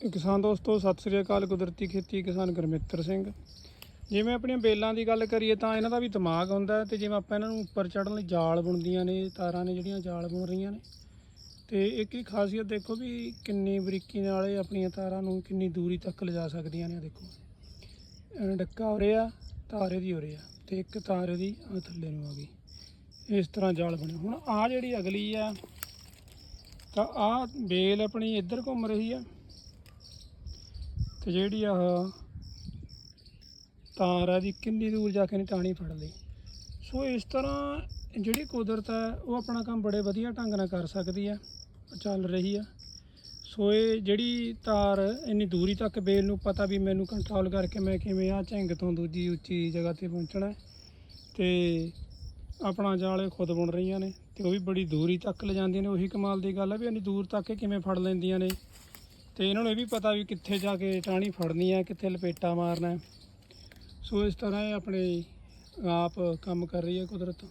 ਕਿਸਾਨ ਦੋਸਤੋ, ਸਤਿ ਸ੍ਰੀ ਅਕਾਲ, ਕੁਦਰਤੀ ਖੇਤੀ, ਕਿਸਾਨ ਗੁਰਮਿੱਤਰ ਸਿੰਘ। ਜਿਵੇਂ ਆਪਣੀਆਂ ਬੇਲਾਂ ਦੀ ਗੱਲ ਕਰੀਏ ਤਾਂ ਇਹਨਾਂ ਦਾ ਵੀ ਦਿਮਾਗ ਹੁੰਦਾ ਹੈ ਤੇ ਜਿਵੇਂ ਆਪਾਂ ਇਹਨਾਂ ਨੂੰ ਉੱਪਰ ਚੜ੍ਹਨ ਲਈ ਜਾਲ ਬੁਣਦੀਆਂ ਨੇ, ਤਾਰਾਂ ਨੇ ਜਿਹੜੀਆਂ ਜਾਲ ਬੁਣ ਰਹੀਆਂ ਨੇ। ਤੇ ਇੱਕ ਹੀ ਖਾਸੀਅਤ ਦੇਖੋ ਵੀ ਕਿੰਨੀ ਬਰੀਕੀ ਨਾਲ ਇਹ ਆਪਣੀਆਂ ਤਾਰਾਂ ਨੂੰ ਕਿੰਨੀ ਦੂਰੀ ਤੱਕ ਲਿਜਾ ਸਕਦੀਆਂ ਨੇ ਦੇਖੋ। ਡੱਕਾ ਹੋ ਰਿਹਾ, ਤਾਰੇ ਦੀ ਹੋ ਰਿਹਾ ਤੇ ਇੱਕ ਤਾਰੇ ਦੀ ਆ ਥੱਲੇ ਨੂੰ ਆ ਗਈ। ਇਸ ਤਰ੍ਹਾਂ ਜਾਲ ਬਣਿਆ ਹੁਣ ਆ ਜਿਹੜੀ ਅਗਲੀ ਆ, ਤਾਂ ਆ ਬੇਲ ਆਪਣੀ ਇੱਧਰ ਘੁੰਮ ਰਹੀ ਆ। ਤੇ ਜਿਹੜੀ ਆਹ ਤਾਰ ਆ ਦੀ ਕਿੰਨੀ ਦੂਰ ਜਾ ਕੇ ਨਹੀਂ ਟਾਣੀ ਫੜ ਲਈ। ਸੋ ਇਸ ਤਰ੍ਹਾਂ ਜਿਹੜੀ ਕੁਦਰਤ ਹੈ, ਉਹ ਆਪਣਾ ਕੰਮ ਬੜੇ ਵਧੀਆ ਢੰਗ ਨਾਲ ਕਰ ਸਕਦੀ ਆ ਚੱਲ ਰਹੀ ਆ ਸੋ ਇਹ ਜਿਹੜੀ ਤਾਰ ਇੰਨੀ ਦੂਰੀ ਤੱਕ ਬੇਲ ਨੂੰ ਪਤਾ ਵੀ ਮੈਨੂੰ ਕੰਟਰੋਲ ਕਰਕੇ ਮੈਂ ਕਿਵੇਂ ਆ ਝੰਗ ਤੋਂ ਦੂਜੀ ਉੱਚੀ ਜਗ੍ਹਾ ਤੇ ਪਹੁੰਚਣਾ ਹੈ। ਤੇ ਆਪਣਾ ਜਾਲ ਇਹ ਖੁਦ ਬੁਣ ਰਹੀਆਂ ਨੇ ਤੇ ਉਹ ਵੀ ਬੜੀ ਦੂਰੀ ਤੱਕ ਲਿਜਾਂਦੀਆਂ ਨੇ। ਉਹੀ ਕਮਾਲ ਦੀ ਗੱਲ ਹੈ ਵੀ ਇੰਨੀ ਦੂਰ ਤੱਕ ਇਹ ਕਿਵੇਂ ਫੜ ਲੈਂਦੀਆਂ ਨੇ। ਤੇ ਇਹਨਾਂ ਨੂੰ ਇਹ ਵੀ ਪਤਾ ਵੀ ਕਿੱਥੇ ਜਾ ਕੇ ਟਾਣੀ ਫੜਨੀ ਹੈ ਕਿੱਥੇ ਲਪੇਟਾ ਮਾਰਨਾ। ਸੋ ਇਸ ਤਰ੍ਹਾਂ ਇਹ ਆਪਣੇ ਆਪ ਕੰਮ ਕਰ ਰਹੀ ਹੈ ਕੁਦਰਤ।